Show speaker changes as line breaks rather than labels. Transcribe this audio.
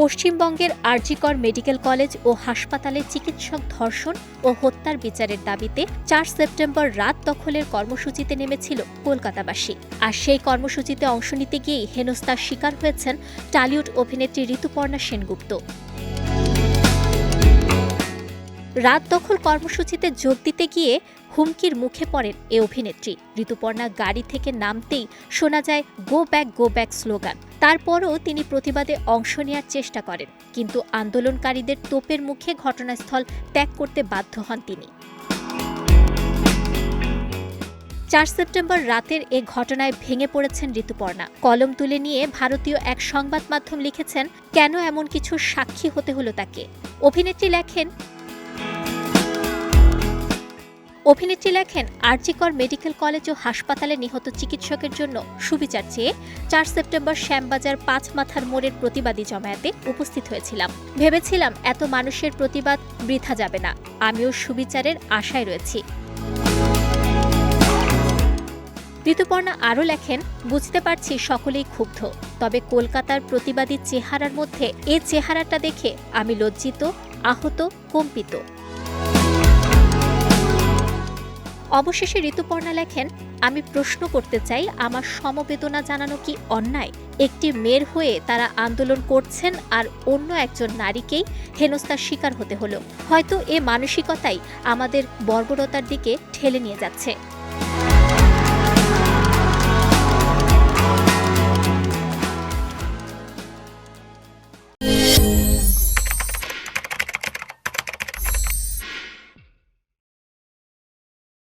পশ্চিমবঙ্গের RG Kar medical college ও হাসপাতালে চিকিৎসক ধর্ষণ ও হত্যার বিচারের দাবিতে চার সেপ্টেম্বর রাত দখলের কর্মসূচিতে নেমেছিল কলকাতাবাসী। আর সেই কর্মসূচিতে অংশ নিতে গিয়েই হেনস্থার শিকার হয়েছেন টালিউড অভিনেত্রী ঋতুপর্ণা সেনগুপ্ত। রাত দখল কর্মসূচিতে যোগ দিতে গিয়ে হুমকির মুখে পড়েন এ অভিনেত্রী। ঋতুপর্ণা গাড়ি থেকে নামতেই শোনা যায় go back go back slogan. তারপরও তিনি প্রতিবাদে অংশ নেওয়ার চেষ্টা করেন। কিন্তু আন্দোলনকারীদের তোপের মুখে ঘটনাস্থল ত্যাগ করতে বাধ্য হন তিনি। চার সেপ্টেম্বর রাতের এ ঘটনায় ভেঙে পড়েছেন ঋতুপর্ণা। কলম তুলে নিয়ে ভারতীয় এক সংবাদ মাধ্যম লিখেছেন, কেন এমন কিছু সাক্ষী হতে হলো তাকে? অভিনেত্রী লেখেন অভিনেত্রী লেখেন আরজিকর মেডিকেল কলেজ ও হাসপাতালে নিহত চিকিৎসকের জন্য সুবিচার চেয়ে চার সেপ্টেম্বর শ্যামবাজার পাঁচ মাথার মোড়ের প্রতিবাদী জমায়েতে উপস্থিত হয়েছিলাম। ভেবেছিলাম এত মানুষের প্রতিবাদ বৃথা যাবে না। আমিও সুবিচারের আশায় রয়েছি। ঋতুপর্ণা আরও লেখেন, বুঝতে পারছি সকলেই ক্ষুব্ধ, তবে কলকাতার প্রতিবাদী চেহারার মধ্যে এ চেহারাটা দেখে আমি লজ্জিত, আহত, কম্পিত। অবশেষে ঋতুপর্ণা লেখেন, আমি প্রশ্ন করতে চাই, আমার সমবেদনা জানানো কি অন্যায়? একটি মেয়ের হয়ে তারা আন্দোলন করছেন আর অন্য একজন নারীকেই হেনস্থার শিকার হতে হলো। হয়তো এ মানসিকতাই আমাদের বর্বরতার দিকে ঠেলে নিয়ে যাচ্ছে।